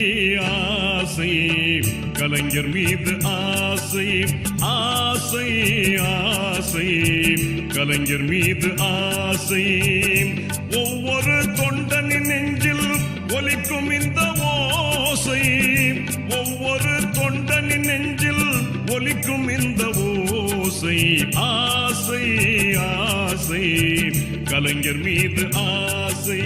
ஆசை கலைஞர் மீது ஆசை ஆசை ஆசை கலைஞர் மீது ஆசை. ஒவ்வொரு தொண்டனின் நெஞ்சில் ஒலிக்கும் இந்த ஓசை ஒவ்வொரு தொண்டனின் நெஞ்சில் ஒலிக்கும் இந்த ஓசை. ஆசை ஆசை கலைஞர் மீது ஆசை.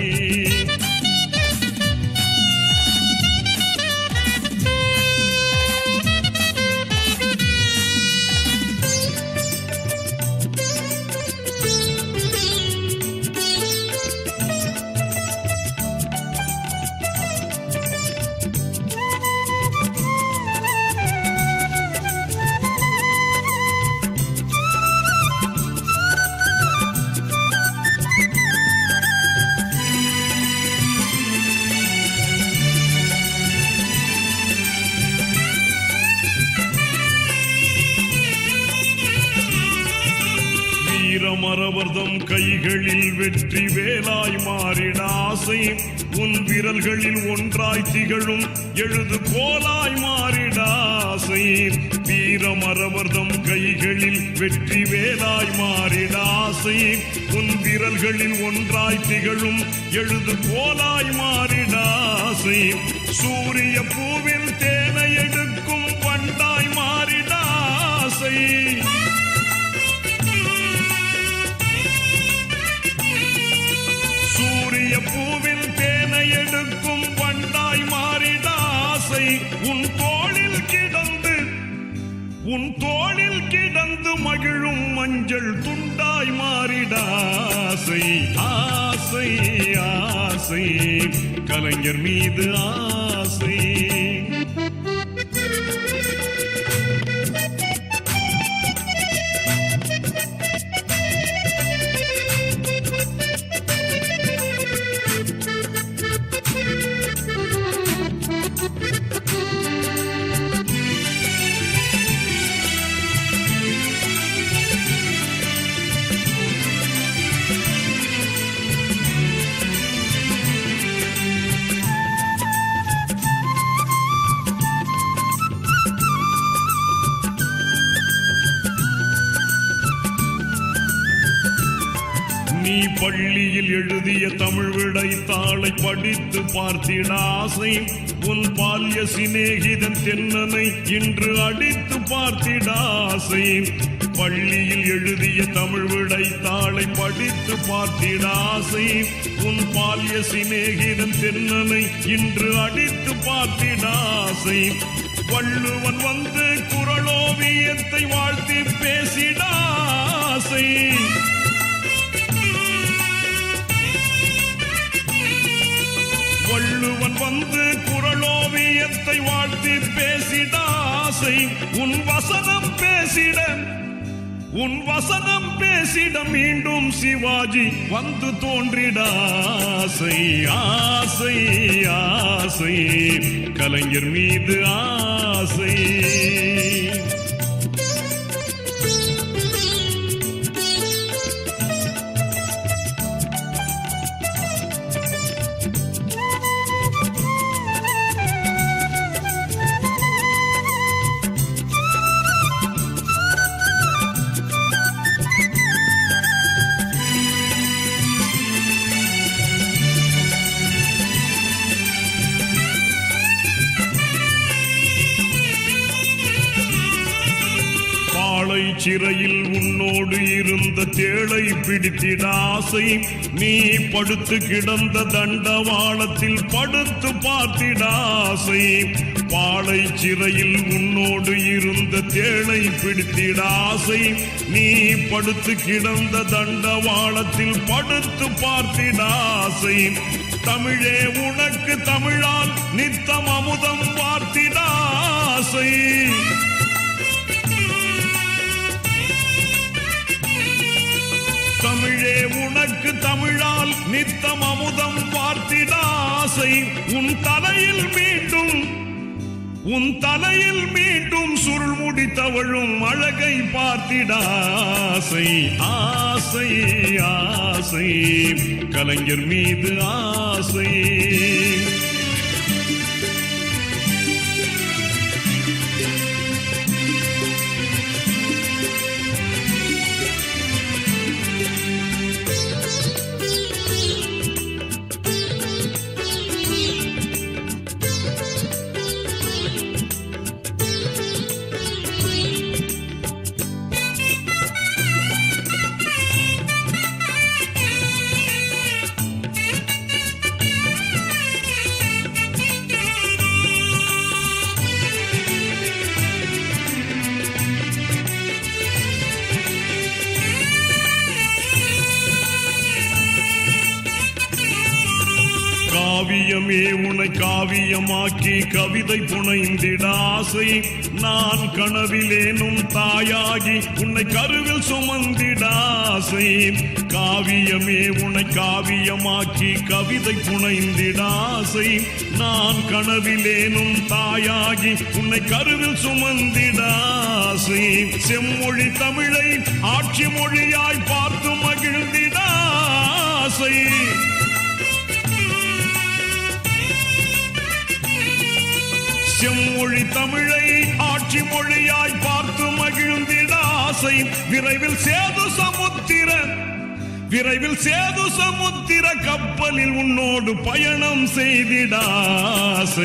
வீரமரவர்தம் கைகளில் வெற்றி வேலாய் மாறிட ஆசை உன் விரல்களில் ஒன்றாய் திகழும் எழுது கோலாய் மாறிட ஆசை. வீரமரவர்தம் கைகளில் வெற்றி வேலாய் மாறிட ஆசை உன் விரல்களில் ஒன்றாய் திகழும் எழுது கோலாய் மாறிட ஆசை. சூரிய பூவில் தேனை எடுக்கும் பண்டாய் மாறிட ஆசை. தேனை எடுக்கும் வண்டாய் மாறிட ஆசை உன் தோளில் கிடந்து உன் தோளில் கிடந்து மகிழும் மஞ்சள் துண்டாய் மாறிட ஆசை ஆசை ஆசை. கலைஞர் மீது ஆசை. நீ பள்ளியில் எழுதிய தமிழ் விடைத்தாளை தாளை படித்து பார்த்திட ஆசை உன் பால்ய சிநேகிதன் தென்னனை இன்று அடித்து பார்த்திட ஆசை பள்ளியில் எழுதிய தமிழ் விடை தாளை படித்து பார்த்திட ஆசை உன் பால்ய சிநேகிதன் தென்னனை இன்று அடித்து பார்த்திட ஆசை வள்ளுவன் வந்து குரலோவியத்தை வாழ்த்தி பேசிடாசை. வாழ்த்தி பேசிட ஆசை உன் வசனம் பேசிட. உன் வசனம் பேசிட மீண்டும் சிவாஜி வந்து தோன்றிட ஆசை ஆசை ஆசை. கலைஞர் மீது ஆசை. சிறையில் உன்னோடு இருந்த தேளை பிடித்திட ஆசை நீ படுத்து கிடந்த தண்டவாளத்தில் படுத்து பார்த்திட ஆசை பாளை சிறையில் உன்னோடு இருந்த தேளை பிடித்திட ஆசை நீ படுத்து கிடந்த தண்டவாளத்தில் படுத்து பார்த்திட ஆசை தமிழே உனக்கு தமிழால் நித்தம் அமுதம் பார்த்திட ஆசை தமிழால் நித்தம் அமுதம் பார்த்திட ஆசை உன் தலையில் மீண்டும் உன் தலையில் மீண்டும் சுருள் முடித்தவழும் அழகை பார்த்திட ஆசை ஆசை ஆசை. கலைஞர் மீது ஆசை. காவியமே உனை காவியமாக்கி கவிதை புனைந்திட ஆசை நான் கனவிலேனும் தாயாகி உன்னை கருவில் சுமந்திட ஆசை காவியமே உனை காவியமாக்கி கவிதை புனைந்திட ஆசை நான் கனவிலேனும் தாயாகி உன்னை கருவில் சுமந்திட ஆசை செம்மொழி தமிழை ஆட்சி மொழியாய் பார்த்து மகிழ்ந்திட ஆசை மொழி தமிழை ஆட்சி மொழியாய் பார்த்து மகிழ்ந்திட ஆசை. விரைவில் சேது சமுத்திர விரைவில் சேது சமுத்திர கப்பலில் உன்னோடு பயணம் செய்திட ஆசை.